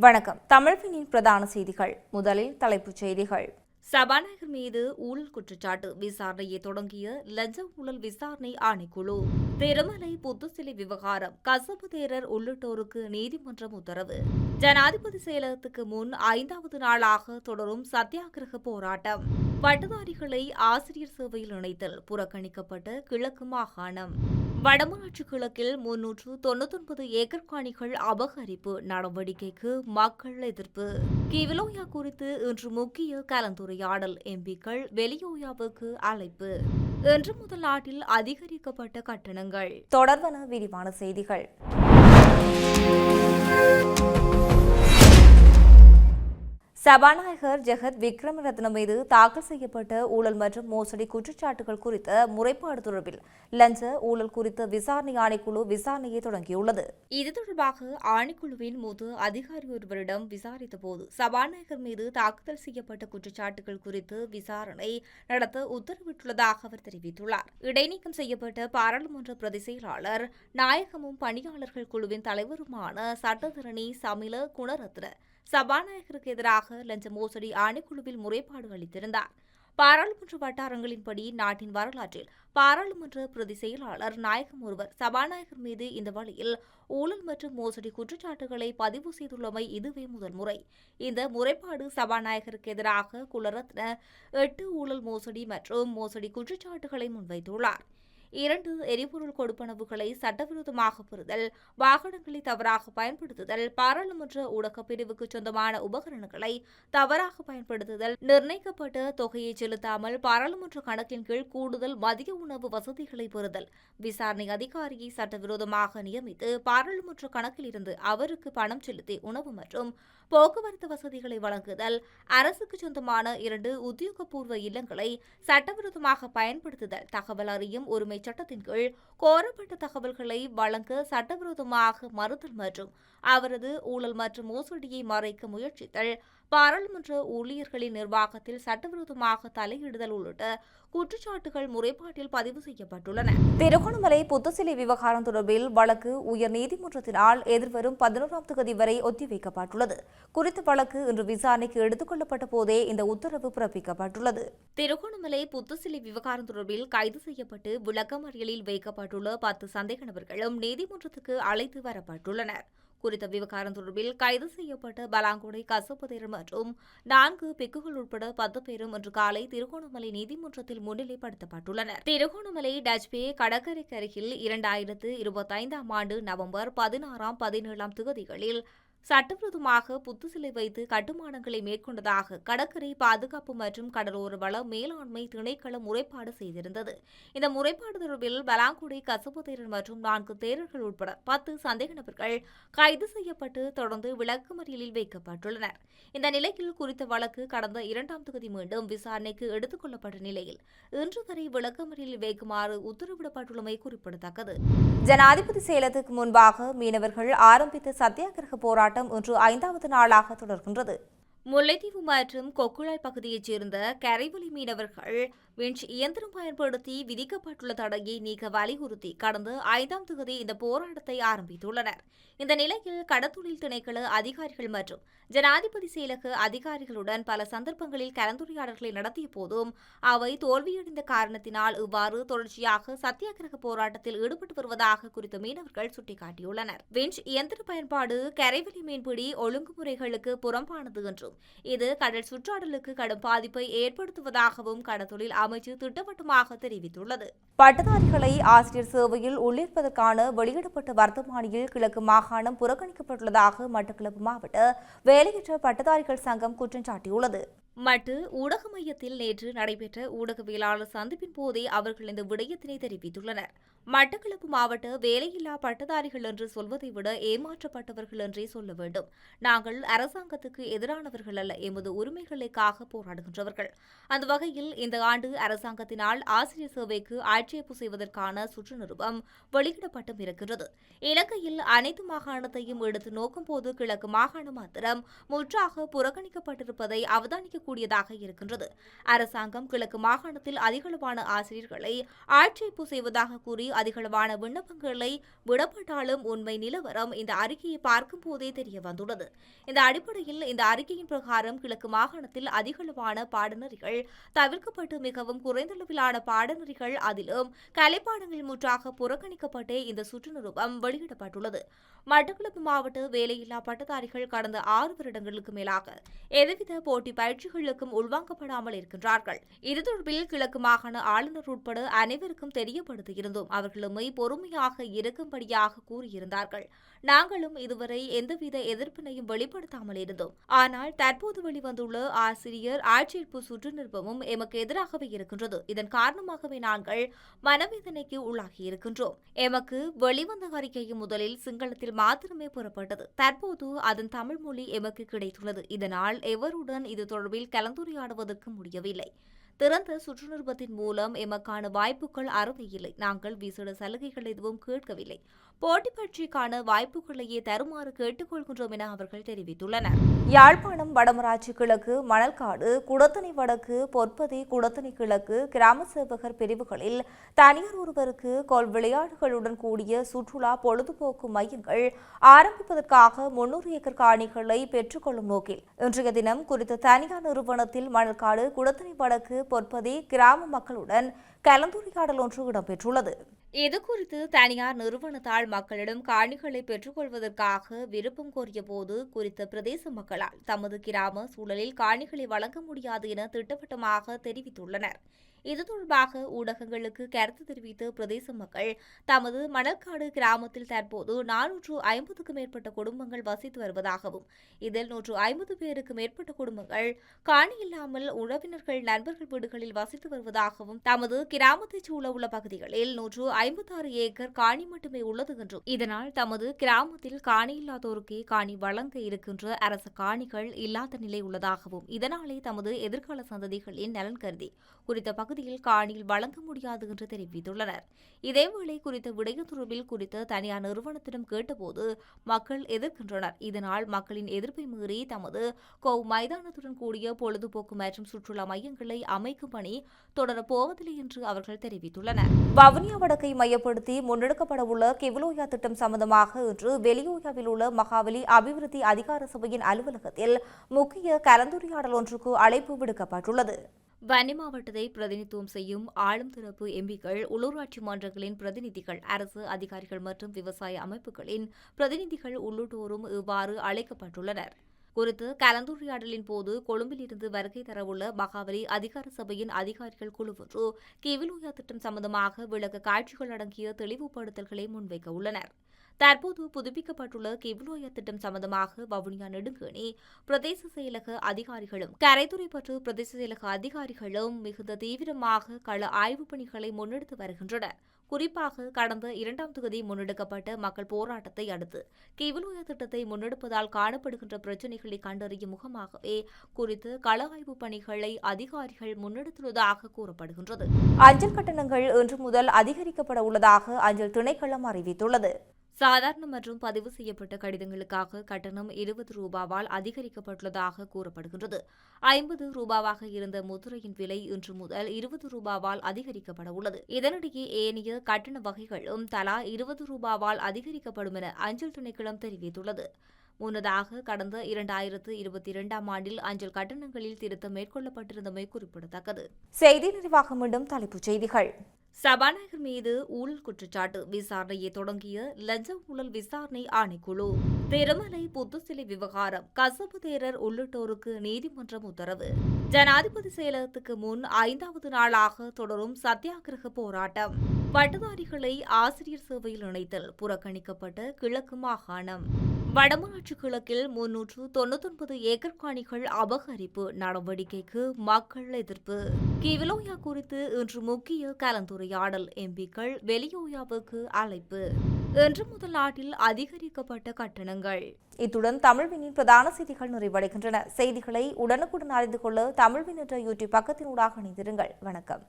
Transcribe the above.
வணக்கம். தமிழ்வினின் பிரதான செய்திகள். முதலில் தலைப்புச் செய்திகள். சபாநாயகர் மீது ஊழல் குற்றச்சாட்டு விசாரணையை தொடங்கிய லஞ்ச ஊழல் விசாரணை ஆணைக்குழு. திருமலை புத்துசிலை விவகாரம். கசபு தேரர் உள்ளிட்டோருக்கு நீதிமன்றம் உத்தரவு. ஜனாதிபதி செயலகத்துக்கு முன் ஐந்தாவது நாளாக தொடரும் சத்தியாகிரக போராட்டம். பட்டதாரிகளை ஆசிரியர் சேவையில் இணைத்தல் புறக்கணிக்கப்பட்ட கிழக்கு மாகாணம். வடமராட்சி கிழக்கில் முன்னூற்று தொன்னூத்தொன்பது ஏக்கர் காணிகள் அபகரிப்பு நடவடிக்கைக்கு மக்கள் எதிர்ப்பு. கிவிலோயா குறித்து இன்று முக்கிய கலந்துரையாடல் எம்பிக்கள் வெளியோயாவுக்கு அழைப்பு. இன்று முதல் நாட்டில் அதிகரிக்கப்பட்ட கட்டணங்கள். தொடர்பான விரிவான செய்திகள். சபாநாயகர் ஜெகத் விக்ரமரத்ன மீது தாக்கல் செய்யப்பட்ட ஊழல் மற்றும் மோசடி குற்றச்சாட்டுகள் குறித்த முறைப்பாடு தொடர்பில் லஞ்ச ஊழல் குறித்த விசாரணை ஆணைக்குழு விசாரணையை தொடங்கியுள்ளது. இது தொடர்பாக ஆணைக்குழுவின் மூத்த அதிகாரி ஒருவரிடம் விசாரித்த போது சபாநாயகர் மீது தாக்குதல் செய்யப்பட்ட குற்றச்சாட்டுகள் குறித்து விசாரணை நடத்த உத்தரவிட்டுள்ளதாக அவர் தெரிவித்துள்ளார். இடைநீக்கம் செய்யப்பட்ட பாராளுமன்ற பிரதி செயலாளர் நாயகமும் பணியாளர்கள் குழுவின் தலைவருமான சட்டத்தரணி சமில குணரத்ன சபாநாயகருக்கு எதிராக லஞ்ச மோசடி ஆணைக்குழுவில் முறைப்பாடு அளித்திருந்தார். பாராளுமன்ற வட்டாரங்களின்படி நாட்டின் வரலாற்றில் பாராளுமன்ற பிரதி செயலாளர் நாயகம் ஒருவர் சபாநாயகர் மீது இந்த வழியில் ஊழல் மற்றும் மோசடி குற்றச்சாட்டுகளை பதிவு செய்துள்ளமை இதுவே முதல் முறை. இந்த முறைப்பாடு சபாநாயகருக்கு எதிராக குலரத்ன எட்டு ஊழல் மோசடி மற்றும் மோசடி குற்றச்சாட்டுகளை முன்வைத்துள்ளார். இரண்டு எரிபொருள் கொடுப்பனவுகளை சட்டவிரோதமாக பெறுதல் வாகனங்களை தவறாக பயன்படுத்துதல் பாராளுமன்ற ஊடக பிரிவுக்கு சொந்தமான உபகரணங்களை தவறாக பயன்படுத்துதல் நிர்ணயிக்கப்பட்ட தொகையை செலுத்தாமல் பாராளுமன்ற கணக்கின் கீழ் கூடுதல் மதிய உணவு வசதிகளை பெறுதல் விசாரணை அதிகாரியை சட்டவிரோதமாக நியமித்து பாராளுமன்ற கணக்கில் இருந்து அவருக்கு பணம் செலுத்தி உணவு மற்றும் போக்குவரத்து வசதிகளை வழங்குதல் அரசுக்கு சொந்தமான இரண்டு உத்தியோகபூர்வ இல்லங்களை சட்டவிரோதமாக பயன்படுத்துதல் தகவல் அறியும் உரிமை சட்டத்தின் கீழ் கோரப்பட்ட தகவல்களை வழங்க சட்டவிரோதமாக மறுத்தல் மற்றும் அவரது ஊழல் மற்றும் மோசடியை மறைக்க முயற்சித்தல் பாராளுமன்ற ஊழியர்களின் நிர்வாகத்தில் சட்டவிரோதமாக தலையிடுதல் உள்ளிட்ட குற்றச்சாட்டுகள் முறைப்பாட்டில் பதிவு செய்யப்பட்டுள்ளன. திருகோணமலை புத்தசிலை விவகாரம் தொடர்பில் வழக்கு உயர் நீதிமன்றத்தினால் எதிர்வரும் பதினோராம் தேதி வரை ஒத்திவைக்கப்பட்டுள்ளது. குறித்த வழக்கு இன்று விசாரணைக்கு எடுத்துக் கொள்ளப்பட்ட போதே இந்த உத்தரவு பிறப்பிக்கப்பட்டுள்ளது. திருகோணமலை புத்துசிலை விவகாரம் தொடர்பில் கைது செய்யப்பட்டு விளக்கமறியலில் வைக்கப்பட்டுள்ள பத்து சந்தேக நபர்களும் நீதிமன்றத்துக்கு அழைத்து வரப்பட்டுள்ளனர். குறித்த விவகாரம் தொடர்பில் கைது செய்யப்பட்ட பலாங்குடை கசபதேரர் மற்றும் நான்கு பிக்குகள் உட்பட பத்து பேரும் இன்று காலை திருகோணமலை நீதிமன்றத்தில் முன்னிலைப்படுத்தப்பட்டுள்ளனர். திருகோணமலை டச்பே கடற்கரைக்கு அருகில் இரண்டாயிரத்து இருபத்தைந்தாம் ஆண்டு நவம்பர் பதினாறாம் பதினேழாம் தேதிகளில் சட்டவிரோதமாக புத்துசிலை வைத்து கட்டுமானங்களை மேற்கொண்டதாக கடற்கரை பாதுகாப்பு மற்றும் கடலோர வள மேலாண்மை திணைக்களம் முறைப்பாடு செய்திருந்தது. இந்த முறைப்பாடு தொடர்பில் பலாங்குடி கசபு மற்றும் நான்கு தேரர்கள் உட்பட பத்து சந்தேக நபர்கள் கைது செய்யப்பட்டு தொடர்ந்து விளக்குமறியலில் வைக்கப்பட்டுள்ளனர். இந்த நிலையில் குறித்த வழக்கு கடந்த இரண்டாம் தொகுதி மீண்டும் விசாரணைக்கு எடுத்துக் கொள்ளப்பட்ட நிலையில் இன்று வரை விளக்கமறியலில் வைக்குமாறு உத்தரவிடப்பட்டுள்ளமை குறிப்பிடத்தக்கது. ஜனாதிபதி செயலத்துக்கு முன்பாக மீனவர்கள் ஆரம்பித்த சத்தியாகிரக போராட்டம் இன்று ஐந்தாவது நாளாக தொடர்கின்றது. முல்லைத்தீவு மற்றும் கொக்குழாய் பகுதியைச் சேர்ந்த கரைவலி மீனவர்கள் விஞ்ச் இயந்திரம் பயன்படுத்தி விதிக்கப்பட்டுள்ள தடையை நீக்க வலியுறுத்தி கடந்த ஐந்தாம் தேதி இந்த போராட்டத்தை ஆரம்பித்துள்ளனர். இந்த நிலையில் கடத்தொழில் திணைக்கள அதிகாரிகள் மற்றும் ஜனாதிபதி செயலக அதிகாரிகளுடன் பல சந்தர்ப்பங்களில் கலந்துரையாடல்களை நடத்திய போதும் அவை தோல்வியடைந்த காரணத்தினால் இவ்வாறு தொடர்ச்சியாக சத்தியாகிரக போராட்டத்தில் ஈடுபட்டு வருவதாக குறித்த மீனவர்கள் சுட்டிக்காட்டியுள்ளனர். விஞ்ச் இயந்திர பயன்பாடு கரைவெளி மீன்பிடி ஒழுங்குமுறைகளுக்கு புறம்பானது என்றும் இது கடல் சுற்றாடலுக்கு கடும் பாதிப்பை ஏற்படுத்துவதாகவும் கடத்தொழில் அமைச்சு திட்டவட்டமாக தெரிவித்துள்ளது. பட்டதாரிகளை ஆசிரியர் சேவையில் உள்ளிருப்பதற்கான வெளியிடப்பட்ட வர்த்தமானியில் கிழக்கு மாகாணம் புறக்கணிக்கப்பட்டுள்ளதாக மட்டக்களப்பு மாவட்ட வேலையற்ற பட்டதாரிகள் சங்கம் குற்றம் சாட்டியுள்ளது. மட்டு ஊடக மையத்தில் நேற்று நடைபெற்ற ஊடகவியலாளர் சந்திப்பின் போதே அவர்கள் இந்த விடயத்தினை தெரிவித்துள்ளனர். மட்டக்களப்பு மாவட்ட வேலையில்லா பட்டதாரிகள் என்று சொல்வதை விட ஏமாற்றப்பட்டவர்கள் என்றே சொல்ல வேண்டும். நாங்கள் அரசாங்கத்துக்கு எதிரானவர்கள் அல்ல எமது உரிமைகளுக்காக போராடுகின்றவர்கள். அந்த வகையில் இந்த ஆண்டு அரசாங்கத்தினால் ஆசிரியர் சேவைக்கு ஆட்சேர்ப்பு செய்வதற்கான சுற்று நிருபம் வெளியிடப்பட்டும் இருக்கிறது இலங்கையில் அனைத்து மாகாணத்தையும் எடுத்து நோக்கும்போது கிழக்கு மாகாணம் மாத்திரம் முற்றாக புறக்கணிக்கப்பட்டிருப்பதை அவதானிக்கக்கூடியதாக இருக்கின்றது. அரசாங்கம் கிழக்கு மாகாணத்தில் அதிகளவான ஆசிரியர்களை ஆட்சேர்ப்பு செய்வதாக கூறி அதிகளவான விண்ணப்பங்களை விடப்பட்டாலும் உண்மை நிலவரம் இந்த அறிக்கையை பார்க்கும் போதே தெரிய வந்துள்ளது. இந்த அடிப்படையில் இந்த அறிக்கையின் பிரகாரம் கிழக்கு மாகாணத்தில் அதிகளவான பாடநெறிகள் தவிர்க்கப்பட்டு மிகவும் குறைந்தளவிலான பாடநெறிகள் அதிலும் கலைப்பாடங்கள் முற்றாக புறக்கணிக்கப்பட்டே இந்த சுற்றுநிருபம் வெளியிடப்பட்டுள்ளது. மட்டக்களப்பு மாவட்ட வேலையில்லா பட்டதாரிகள் கடந்த ஆறு வருடங்களுக்கு மேலாக எதுவித போட்டி பயிற்சிகளுக்கும் உள்வாங்கப்படாமல் இருக்கின்றார்கள். இது தொடர்பில் கிழக்கு மாகாண ஆளுநர் உட்பட அனைவருக்கும் தெரியப்படுத்தியிருந்தோம். அவர்களுமே பொறுமையாக இருக்கும்படியாக கூறியிருந்தார்கள். நாங்களும் இதுவரை எந்தவித எதிர்ப்பினையும் வெளிப்படுத்தாமல் இருந்தோம். ஆனால் தற்போது வெளிவந்துள்ள ஆசிரியர் ஆட்சேர்ப்பு சுற்றுநிற்பமும் எமக்கு எதிராகவே இருக்கின்றது. இதன் காரணமாகவே நாங்கள் மனவேதனைக்கு உள்ளாகியிருக்கின்றோம் எமக்கு வெளிவந்த அறிக்கையும் முதலில் சிங்களத்தில் மாத்திரமே புறப்பட்டது. தற்போது அதன் தமிழ் மொழி எமக்கு கிடைத்துள்ளது. இதனால் எவருடன் இது தொடர்பில் கலந்துரையாடுவதற்கு முடியவில்லை. திறந்த சுற்றுநிறுவத்தின் மூலம் எமக்கான வாய்ப்புகள் அறவே நாங்கள் விசேட சலுகைகள் எதுவும் கேட்கவில்லை. போட்டி பயிற்சிக்கான வாய்ப்புகளையே தருமாறு கேட்டுக்கொள்கின்றோம் என அவர்கள் தெரிவித்துள்ளனர். யாழ்ப்பாணம் வடமராட்சி கிழக்கு மணல்காடு குடத்தணி வடக்கு பொற்பதி குடத்தணி கிழக்கு கிராம சேவகர் பிரிவுகளில் தனியார் ஒருவருக்கு கொல் விளையாட்டுகளுடன் கூடிய சுற்றுலா பொழுதுபோக்கு மையங்கள் ஆரம்பிப்பதற்காக முன்னூறு ஏக்கர் காணிகளை பெற்றுக்கொள்ளும் நோக்கில் இன்றைய தினம் குறித்த தனியார் நிறுவனத்தில் மணல்காடு குடத்தணி வடக்கு பொற்பதி கிராம மக்களுடன் கலந்துரையாடல் ஒன்று இடம்பெற்றுள்ளது. இது குறித்து தனியார் நிறுவனத்தால் மக்களிடம் காணிகளை பெற்றுக்கொள்வதற்காக விருப்பம் கோரிய போது குறித்த பிரதேச மக்களால் தமது கிராம சூழலில் காணிகளை வழங்க முடியாது என திட்டவட்டமாக தெரிவித்துள்ளனர். இது தொடர்பாக ஊடகங்களுக்கு கருத்து தெரிவித்த பிரதேச மக்கள் தமது மணற்காடு கிராமத்தில் தற்போது நானூற்று ஐம்பதுக்கும் மேற்பட்ட குடும்பங்கள் வசித்து வருவதாகவும் இதில் நூற்று ஐம்பது பேருக்கு மேற்பட்ட குடும்பங்கள் காணி இல்லாமல் உறவினர்கள் நண்பர்கள் வீடுகளில் வசித்து வருவதாகவும் தமது கிராமத்தைச் சூழ உள்ள பகுதிகளில் நூற்று ஐம்பத்தாறு ஏக்கர் காணி மட்டுமே உள்ளது என்றும் இதனால் தமது கிராமத்தில் காணி இல்லாதோருக்கே காணி வழங்க இருக்கின்ற அரசு காணிகள் இல்லாத நிலை உள்ளதாகவும் இதனாலே தமது எதிர்கால சந்ததிகளின் நலன் கருதி குறித்த பகுதி பகுதியில் காணியில் வழங்க முடியாது என்று தெரிவித்துள்ளனர். இதேவேளை குறித்த விடயம் தொடர்பில் குறித்த தனியார் நிறுவனத்திடம் கேட்டபோது மக்கள் எதிர்க்கின்றனர். இதனால் மக்களின் எதிர்ப்பை மீறி தமது கோவ் மைதானத்துடன் கூடிய பொழுதுபோக்கு மற்றும் சுற்றுலா மையங்களை அமைக்கும் பணி தொடரப்போவதில்லை என்று அவர்கள் தெரிவித்துள்ளனர். வவுனியா வடக்கை மையப்படுத்தி முன்னெடுக்கப்படவுள்ள கிவிலோயா திட்டம் சம்பந்தமாக இன்று வெளியோயாவில் உள்ள மகாவலி அபிவிருத்தி அதிகார சபையின் அலுவலகத்தில் முக்கிய கலந்துரையாடல் ஒன்றுக்கு அழைப்பு விடுக்கப்பட்டுள்ளது. வன்னி மாவட்டத்தை பிரதிநிதித்துவம் செய்யும் ஆளும் தரப்பு எம்பிக்கள் உள்ளூராட்சி மன்றங்களின் பிரதிநிதிகள் அரசு அதிகாரிகள் மற்றும் விவசாய அமைப்புகளின் பிரதிநிதிகள் உள்ளிட்டோரும் இவ்வாறு அழைக்கப்பட்டுள்ளனர். குறித்து கலந்துரையாடலின் போது கொழும்பிலிருந்து வருகை தரவுள்ள மகாவலி அதிகார சபையின் அதிகாரிகள் குழு ஒன்று கிவிலோயா திட்டம் சம்பந்தமாக விளக்க காட்சிகள் அடங்கிய தெளிவுபடுத்தல்களை முன்வைக்க உள்ளனர். தற்போது புதுப்பிக்கப்பட்டுள்ள கிவ்லோயா திட்டம் சம்பந்தமாக வவுனியா நெடுங்கணி பிரதேச செயலக அதிகாரிகளும் கரைத்துறை பற்று பிரதேச செயலக அதிகாரிகளும் மிகுந்த தீவிரமாக கள ஆய்வுப் பணிகளை முன்னெடுத்து வருகின்றனர். குறிப்பாக கடந்த இரண்டாம் தொகுதி முன்னெடுக்கப்பட்ட மக்கள் போராட்டத்தை அடுத்து கிவிலோயா திட்டத்தை முன்னெடுப்பதால் காணப்படுகின்ற பிரச்சினைகளை கண்டறியும் முகமாகவே குறித்து கள ஆய்வு பணிகளை அதிகாரிகள் முன்னெடுத்துள்ளதாக கூறப்படுகின்றது. அஞ்சல் கட்டணங்கள் இன்று முதல் அதிகரிக்கப்பட உள்ளதாக அஞ்சல் திணைக்களம் அறிவித்துள்ளது. சாதாரண மற்றும் பதிவு செய்யப்பட்ட கடிதங்களுக்காக கட்டணம் இருபது ரூபாவால் அதிகரிக்கப்பட்டுள்ளதாக கூறப்படுகின்றது. ஐம்பது ரூபாவாக இருந்த முதுரையின் விலை இன்று முதல் இருபது ரூபாவால் அதிகரிக்கப்பட உள்ளது. இதனிடையே ஏனைய கட்டண வகைகளும் தலா இருபது ரூபாவால் அதிகரிக்கப்படும் என அஞ்சல் திணைக்களம் தெரிவித்துள்ளது. முன்னதாக கடந்த இரண்டாயிரத்து இருபத்தி இரண்டாம் ஆண்டில் அஞ்சல் கட்டணங்களில் திருத்தம் மேற்கொள்ளப்பட்டிருந்தமை குறிப்பிடத்தக்கது. செய்தி நிறைவாக மீண்டும் தலைப்புச் செய்திகள். சபாநாயகர் மீது ஊழல் குற்றச்சாட்டு விசாரணையை தொடங்கிய லஞ்ச ஊழல் விசாரணை ஆணைக்குழு. திருமலை புத்துசிலை விவகாரம் கசப்பு தேரர் உள்ளிட்டோருக்கு நீதிமன்றம் உத்தரவு. ஜனாதிபதி செயலகத்துக்கு முன் ஐந்தாவது நாளாக தொடரும் சத்தியாகிரக போராட்டம். பட்டதாரிகளை ஆசிரியர் சேவையில் இணைத்தல் புறக்கணிக்கப்பட்ட கிழக்கு மாகாணம். வடமராட்சி கிழக்கில் முன்னூற்று தொண்ணூத்தொன்பது ஏக்கர் காணிகள் அபகரிப்பு நடவடிக்கைக்கு மக்கள் எதிர்ப்பு. கிவிலோயா குறித்து இன்று முக்கிய கலந்துரையாடல் எம்பிக்கள் வெளியோயாவுக்கு அழைப்பு. இன்று முதல் நாட்டில் அதிகரிக்கப்பட்ட கட்டணங்கள். இத்துடன் தமிழ்வினின் பிரதான செய்திகள் நிறைவடைகின்றன. செய்திகளை உடனுக்குடன் அறிந்து கொள்ள தமிழ்வின் என்ற யூடியூப் பக்கத்தினூடாக இணைந்திருங்கள். வணக்கம்.